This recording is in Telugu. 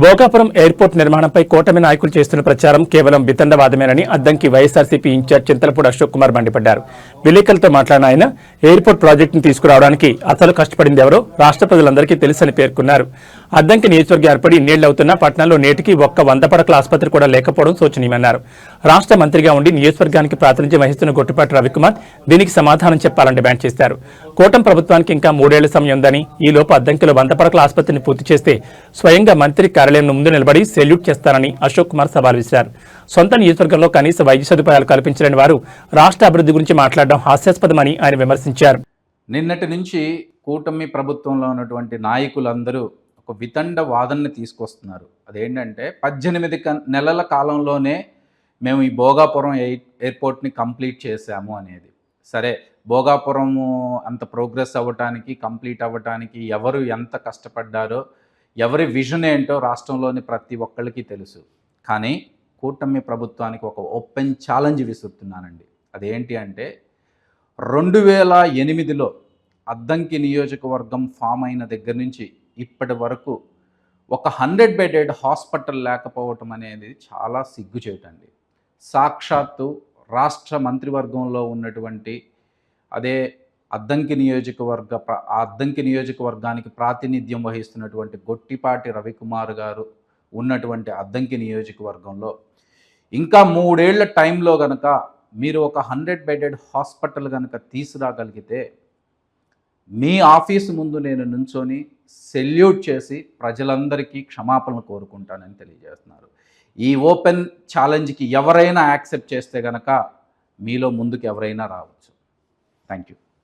భోగాపురం ఎయిర్పోర్ట్ నిర్మాణంపై కూటమి నాయకులు చేస్తున్న ప్రచారం కేవలం వితండవాదమేనని అద్దంకి వైఎస్ఆర్సీపీ ఇన్ఛార్జ్ చింతలపూడి అశోక్ కుమార్ మండిపడ్డారు. విలేకరులతో మాట్లాడిన ఆయన ఎయిర్పోర్ట్ ప్రాజెక్టును తీసుకురావడానికి అసలు కష్టపడింది ఎవరో రాష్ట్ర ప్రజలందరికీ తెలుసని పేర్కొన్నారు. అద్దంకి నియోజకవర్గం ఏర్పడి ఇన్నేళ్ళవుతున్నా పట్టణంలో నేటికి ఒక్క వంద పడకల ఆసుపత్రి కూడా లేకపోవడం శోచనీయమన్నారు. రాష్ట్ర మంత్రిగా ఉండి నియోజకవర్గానికి ప్రాతినిధ్యం వహిస్తున్న గొట్టిపాటి రవికుమార్ దీనికి సమాధానం చెప్పాలని డిమాండ్ చేశారు. కూటమి ప్రభుత్వానికి ఇంకా మూడేళ్ళ సమయం ఉందని ఈలోపు అద్దంకిలో వంద పడకల ఆసుపత్రిని పూర్తి చేస్తే స్వయంగా మంత్రి కార్యాలయం ముందు నిలబడి సెల్యూట్ చేస్తారని అశోక్ కుమార్ సవాల్ విసిరారు. సొంత నియోజకవర్గంలో కనీస వైద్య సదుపాయాలు కల్పించలేని వారు రాష్ట్ర అభివృద్ధి గురించి మాట్లాడడం హాస్యాస్పదమని ఆయన విమర్శించారు. నిన్నటి నుంచి కూటమి ప్రభుత్వంలో ఉన్నటువంటి నాయకులందరూ ఒక వితండ వాదనని తీసుకొస్తున్నారు. అదేంటంటే పద్దెనిమిది నెలల కాలంలోనే మేము ఈ భోగాపురం ఎయిర్ ఎయిర్పోర్ట్ని కంప్లీట్ చేశాము అనేది. సరే భోగాపురము అంత ప్రోగ్రెస్ అవ్వటానికి కంప్లీట్ అవ్వటానికి ఎవరు ఎంత కష్టపడ్డారో ఎవరి విజన్ ఏంటో రాష్ట్రంలోని ప్రతి ఒక్కరికి తెలుసు. కానీ కూటమి ప్రభుత్వానికి ఒక ఓపెన్ ఛాలెంజ్ విసురుతున్నానండి. అదేంటి అంటే రెండు వేల ఎనిమిదిలో అద్దంకి నియోజకవర్గం ఫామ్ అయిన దగ్గర నుంచి ఇప్పటి వరకు ఒక హండ్రెడ్ బెడెడ్ హాస్పిటల్ లేకపోవటం అనేది చాలా సిగ్గుచేటండి. సాక్షాత్తు రాష్ట్ర మంత్రివర్గంలో ఉన్నటువంటి అదే అద్దంకి నియోజకవర్గ ఆ అద్దంకి నియోజకవర్గానికి ప్రాతినిధ్యం వహిస్తున్నటువంటి గొట్టిపాటి రవికుమార్ గారు ఉన్నటువంటి అద్దంకి నియోజకవర్గంలో ఇంకా మూడేళ్ళ టైంలో గనక మీరు ఒక హండ్రెడ్ బెడెడ్ హాస్పిటల్ కనుక తీసుకురాగలిగితే మీ ఆఫీసు ముందు నేను నుంచొని సెల్యూట్ చేసి ప్రజలందరికీ క్షమాపణలు కోరుకుంటానని తెలియజేస్తున్నారు. ఈ ఓపెన్ ఛాలెంజ్కి ఎవరైనా యాక్సెప్ట్ చేస్తే గనక మీలో ముందుకు ఎవరైనా రావచ్చు. Thank you.